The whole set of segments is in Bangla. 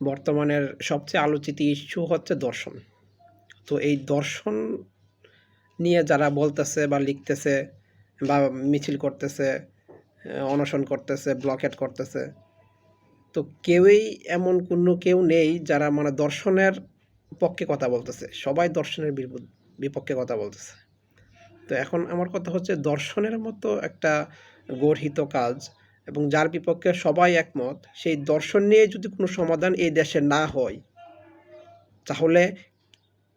বর্তমানের সবচেয়ে আলোচিত ইস্যু হচ্ছে দর্শন। তো এই দর্শন নিয়ে যারা বলতেছে বা লিখতেছে বা মিছিল করতেছে অনশন করতেছে, ব্লকেট করতেছে, তো কেউই এমন কোনো কেউ নেই যারা মানে দর্শনের পক্ষে কথা বলতেছে। সবাই দর্শনের বিপক্ষে কথা বলতেছে। তো এখন আমার কথা হচ্ছে দর্শনের মতো একটা গর্হিত কাজ এবং যার বিপক্ষে সবাই একমত, সেই দর্শন নিয়ে যদি কোনো সমাধান এই দেশে না হয়, তাহলে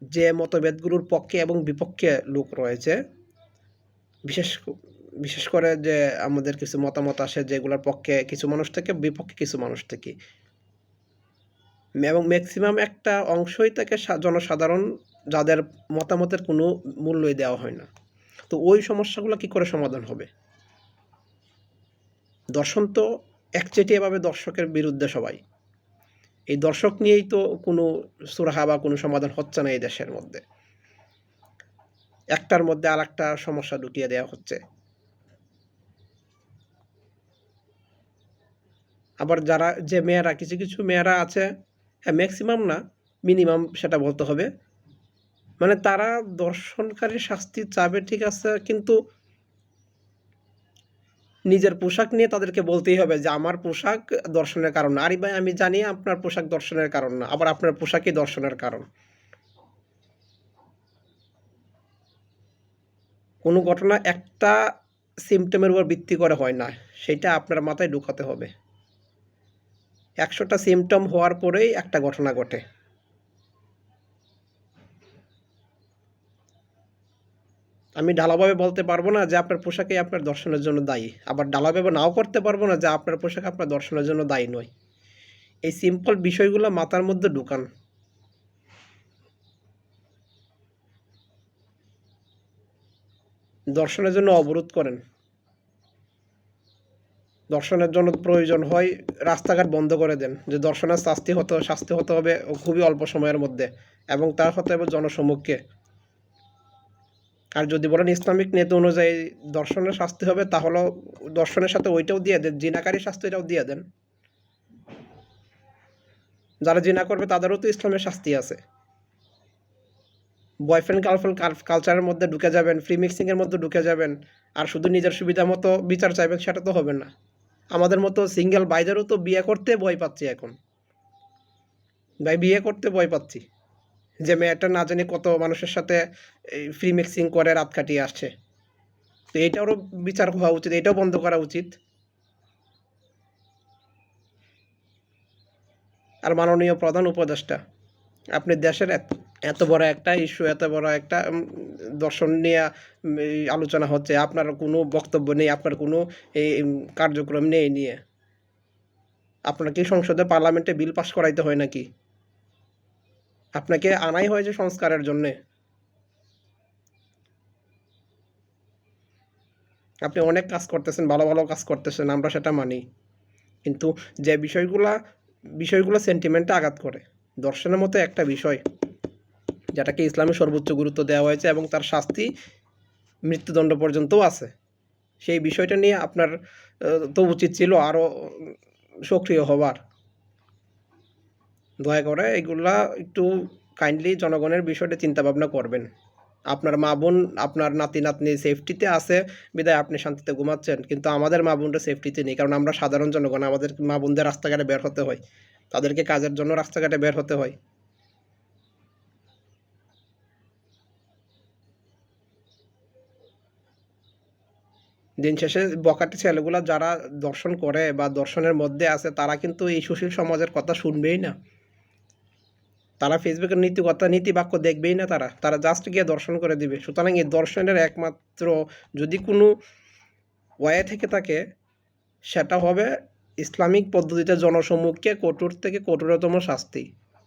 যে মতভেদগুলোর পক্ষে এবং বিপক্ষে লোক রয়েছে, বিশেষ বিশেষ করে যে আমাদের কিছু মতামত আসে যেগুলোর পক্ষে কিছু মানুষ থেকে, বিপক্ষে কিছু মানুষ থেকে। এবং ম্যাক্সিমাম একটা অংশই থেকে সা- জনসাধারণ যাদের মতামতের কোনো মূল্যই দেওয়া হয় না। তো ওই সমস্যাগুলো কি করে সমাধান হবে? দর্শন তো একচেটিয়াভাবে দর্শকের বিরুদ্ধে সবাই। এই দর্শক নিয়েই তো কোনো সুরাহা বা কোনো সমাধান হচ্ছে না এই দেশের মধ্যে। একটার মধ্যে আর একটা সমস্যা ঢুকিয়ে দেওয়া হচ্ছে। আবার যারা, যে মেয়েরা, কিছু কিছু মেয়েরা আছে হ্যাঁ ম্যাক্সিমাম না মিনিমাম সেটা বলতে হবে। মানে তারা দর্শনকারী শাস্তি চাবে ঠিক আছে, কিন্তু নিজের পোশাক নিয়ে তাদেরকে বলতেই হবে যে, আমার পোশাক দর্শনের কারণ আরে ভাই, আমি জানি আপনার পোশাক দর্শনের কারণ না, আবার আপনার পোশাকই দর্শনের কারণ। কোনো ঘটনা একটা সিমটমের উপর ভিত্তি করে হয় না, সেটা আপনার মাথায় ঢুকাতে হবে। একশোটা সিমটম হওয়ার পরেই একটা ঘটনা ঘটে। আমি ঢালাভাবে বলতে পারব না যে আপনার পোশাকই আপনার দর্শনের জন্য দায়ী। আবার ঢালাভাবে নাও করতে পারব না যে আপনার পোশাক আপনার দর্শনের জন্য দায়ী নয়। এই সিম্পল বিষয়গুলো মাথার মধ্যে ঢুকান। দর্শনের জন্য অবরোধ করেন। দর্শনের জন্য প্রয়োজন হয় রাস্তাঘাট বন্ধ করে দেন, যে দর্শনের শাস্তি হতে শাস্তি হতে হবে খুবই অল্প সময়ের মধ্যে এবং তার হতে হবে জনসম্মুখে আর যদি বলেন ইসলামিক নীতি অনুযায়ী দর্শনের শাস্তি হবে তাহলে দর্শনের সাথে ওইটাও দিয়ে দেন জিনাকারী শাস্তি এটাও দিয়ে দেন। যারা জিনা করবে, তাদেরও তো ইসলামের শাস্তি আছে। বয়ফ্রেন্ড গার্লফ্রেন্ড কালচারের মধ্যে ঢুকে যাবেন ফ্রি মিক্সিংয়ের মধ্যে ঢুকে যাবেন, আর শুধু নিজের সুবিধা মতো বিচার চাইবেন, সেটা তো হবে না। আমাদের মতো সিঙ্গেল বাইদেরও তো বিয়ে করতে ভয় পাচ্ছি এখন। ভাই, বিয়ে করতে ভয় পাচ্ছি। যে মেয়েটা না জানি কত মানুষের সাথে ফ্রি মিক্সিং করে রাত কাটিয়ে আসছে। তো এইটারও বিচার হওয়া উচিত এটাও বন্ধ করা উচিত। আর মাননীয় প্রধান উপদেষ্টা, আপনি দেশের এত বড় একটা ইস্যু এত বড় একটা দর্শন নিয়ে আলোচনা হচ্ছে, আপনার কোনো বক্তব্য নেই, আপনার কোনো এই কার্যক্রম নেই নিয়ে। আপনার কি সংসদে পার্লামেন্টে বিল পাস করাইতে হয় নাকি? আপনাকে আনাই হয়েছে সংস্কারের জন্যে। আপনি অনেক কাজ করতেছেন, ভালো ভালো কাজ করতেছেন, আমরা সেটা মানি। কিন্তু যে বিষয়গুলা, বিষয়গুলো সেন্টিমেন্টে আঘাত করে, দর্শনের মতো একটা বিষয়, যেটাকে ইসলামে সর্বোচ্চ গুরুত্ব দেওয়া হয়েছে এবং তার শাস্তি মৃত্যুদণ্ড পর্যন্তও আছে। সেই বিষয়টা নিয়ে আপনার তো উচিত ছিল আরও সক্রিয় হবার দয়া করে এগুলা একটু কাইন্ডলি জনগণের বিষয়টা চিন্তা ভাবনা করবেন। আপনার মা বোন, আপনার নাতি, নাতনি সেফটিতে আছে, বিদায় আপনি শান্তিতে ঘুমাচ্ছেন, কিন্তু আমাদের মা বোনটা সেফটিতে নেই, কারণ আমরা সাধারণ জনগণ, আমাদের মা বোনদের রাস্তাঘাটে বের হতে হয়। তাদেরকে কাজের জন্য রাস্তাঘাটে বের হতে হয়। দিন শেষে বকাটি ছেলেগুলা যারা দর্শন করে বা দর্শনের মধ্যে আছে, তারা কিন্তু এই সুশীল সমাজের কথা শুনবেই না। তারা ফেসবুকের নীতি কথা নীতি বাক্য দেখবেই না তারা। তারা জাস্ট গিয়ে দর্শন করে দিবে। সুতরাং এই দর্শনের একমাত্র যদি কোনো ওয়ে থেকে থাকে, সেটা হবে ইসলামিক পদ্ধতিতে জনসম্মুখে কঠোর থেকে কঠোরতম শাস্তি।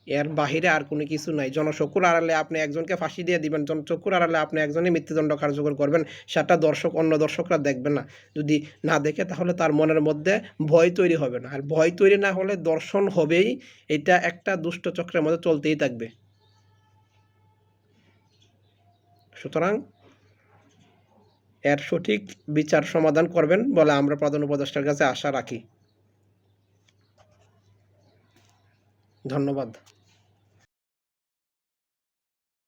এর বাহিরে আর কোনো কিছু নাই। জনচক্ষুর আড়ালে আপনি একজনকে ফাঁসি দিয়ে দিবেন, জনচক্ষুর আড়ালে আপনি একজনই মৃত্যুদণ্ড কার্যকর করবেন, সেটা দর্শক, অন্য দর্শকরা দেখবে না। যদি না দেখে, তাহলে তার মনের মধ্যে ভয় তৈরি হবে না। আর ভয় তৈরি না হলে দর্শন হবেই, এটা একটা দুষ্ট চক্রের মধ্যে চলতেই থাকবে। সুতরাং এর সঠিক বিচার সমাধান করবেন বলে আমরা প্রধান উপদেষ্টার কাছে আশা রাখি। ধন্যবাদ।